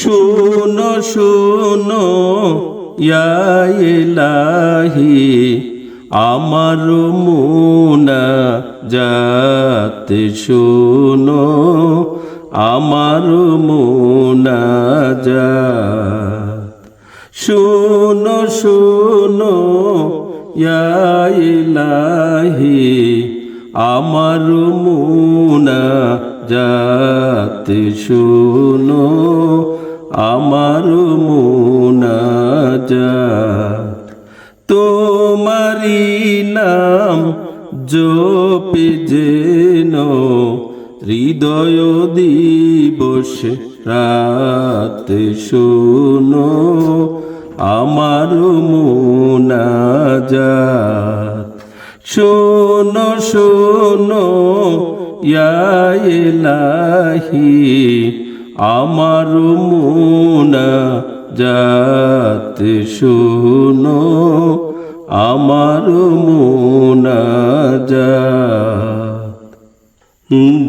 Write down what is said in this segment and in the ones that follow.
শুনো শুনো ইলাহি আমার মুনা যাতে শুনো আমার মুনা যাত শুনো শুনো ইলাহি আমার মুনা যাতে শুনো আমার মুনা যাত তোমারি নাম জপে যেন হৃদয় দিবস রাত শুনো আমার মুনাজাত। শোনো শোনো ইয়া ইলাহি আমার মুনা যাত শুনো আমার মুনা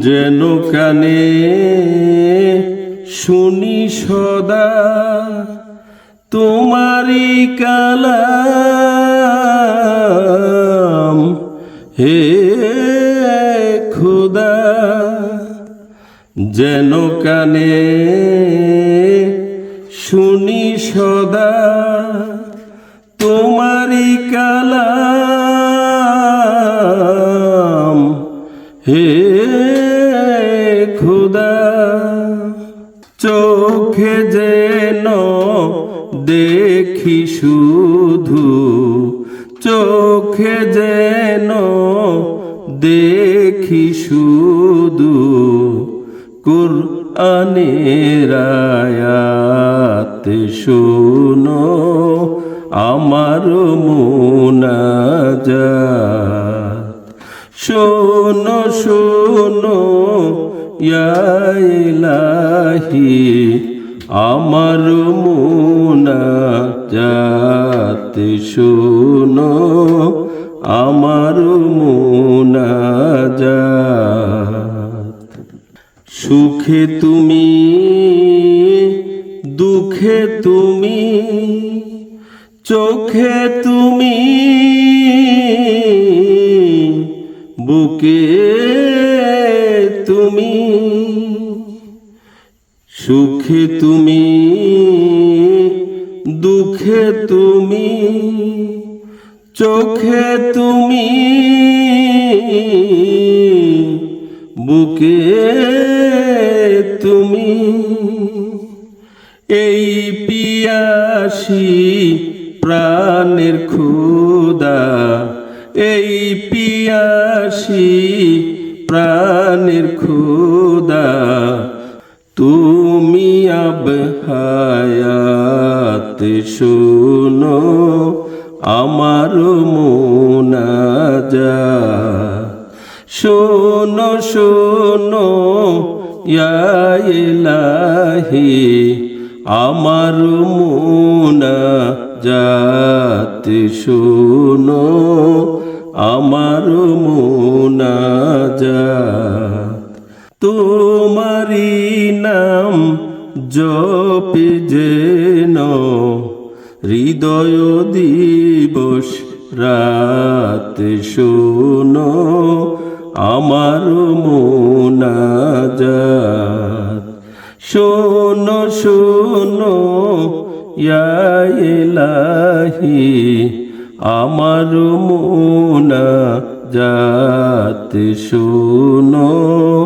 যেন কানে শুনি সদা তোমারি কালাম হে যেন কানে শুনি সদা তোমারি কালাম। হে খুদা, চোখে যেন দেখি শুধু, চোখে যেন দেখি শুধু। কুরআনের আয়াত শুনো আমার মুনাজাত। শোনো শোনো ইয়া ইলাহি আমার মুনাজাত শোনো আমার সুখে তুমি দুঃখে তুমি চোখে তুমি বুকে তুমি সুখে তুমি দুঃখে তুমি চোখে তুমি বুকে তুমি। এই পিয়াসি প্রাণের ক্ষুদা এই পিয়াসি প্রাণের ক্ষুদা তুমি আব হায়াত শুনো, আমার মুনাজাত। শোনো শোনো ইলাহি, আমার মুনা যাত শোনো, আমার মুনা যাত তোমারি নাম জপে যেন হৃদয় দিবস রাত শোনো। আমার মোনাজাত। শোনো শোনো ইয়াইলাহি আমার মুনাজাত। শোনো।